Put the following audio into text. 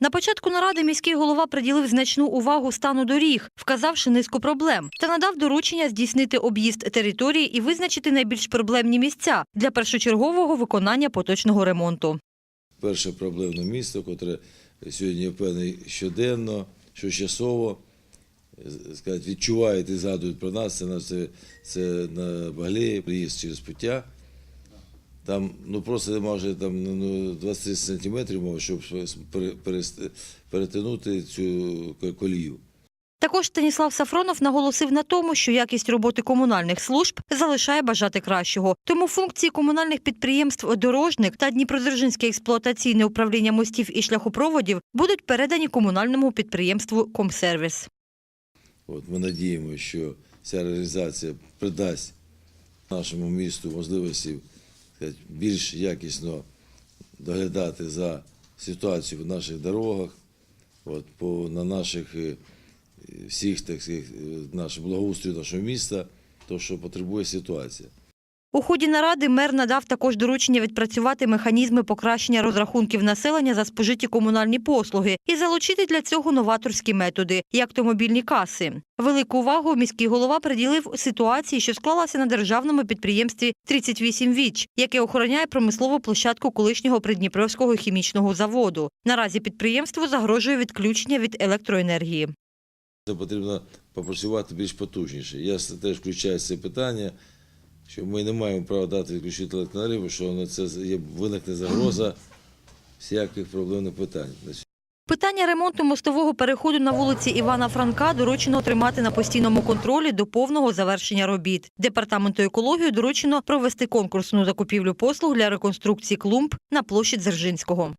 На початку наради міський голова приділив значну увагу стану доріг, вказавши низку проблем, та надав доручення здійснити об'їзд території і визначити найбільш проблемні місця для першочергового виконання поточного ремонту. перше проблемне місто, котре сьогодні я впевнений щоденно, щочасово е, сказати, відчувають і згадують про нас. Це, на- Баглеї, приїзд через пуття. Там ну, просто нема вже там, ну, 20 сантиметрів, мов, щоб пере- перетинути цю колію. Також Станіслав Сафронов наголосив на тому, що якість роботи комунальних служб залишає бажати кращого. Тому функції комунальних підприємств «Дорожник» та Дніпродзержинське експлуатаційне управління мостів і шляхопроводів будуть передані комунальному підприємству «Комсервіс». От ми надіємося, що ця реалізація придасть нашому місту можливості більш якісно доглядати за ситуацією в наших дорогах, от, по, на наших е, всіх так е, наш благоустрій нашого міста, то, що потребує ситуація. У ході наради мер надав також доручення відпрацювати механізми покращення розрахунків населення за спожиті комунальні послуги і залучити для цього новаторські методи, як то мобільні каси. Велику увагу міський голова приділив ситуації, що склалася на державному підприємстві 38 Віч, яке охороняє промислову площадку колишнього Придніпровського хімічного заводу. Наразі підприємству загрожує відключення від електроенергії. Це потрібно попрацювати більш потужніше. Я теж включаю це питання, що ми не маємо права дати відключити електроенергію, бо що на це є, виникне загроза всяких проблемних питань. Питання ремонту мостового переходу на вулиці Івана Франка доручено тримати на постійному контролі до повного завершення робіт. Департаменту екології доручено провести конкурсну закупівлю послуг для реконструкції клумб на площі Дзержинського.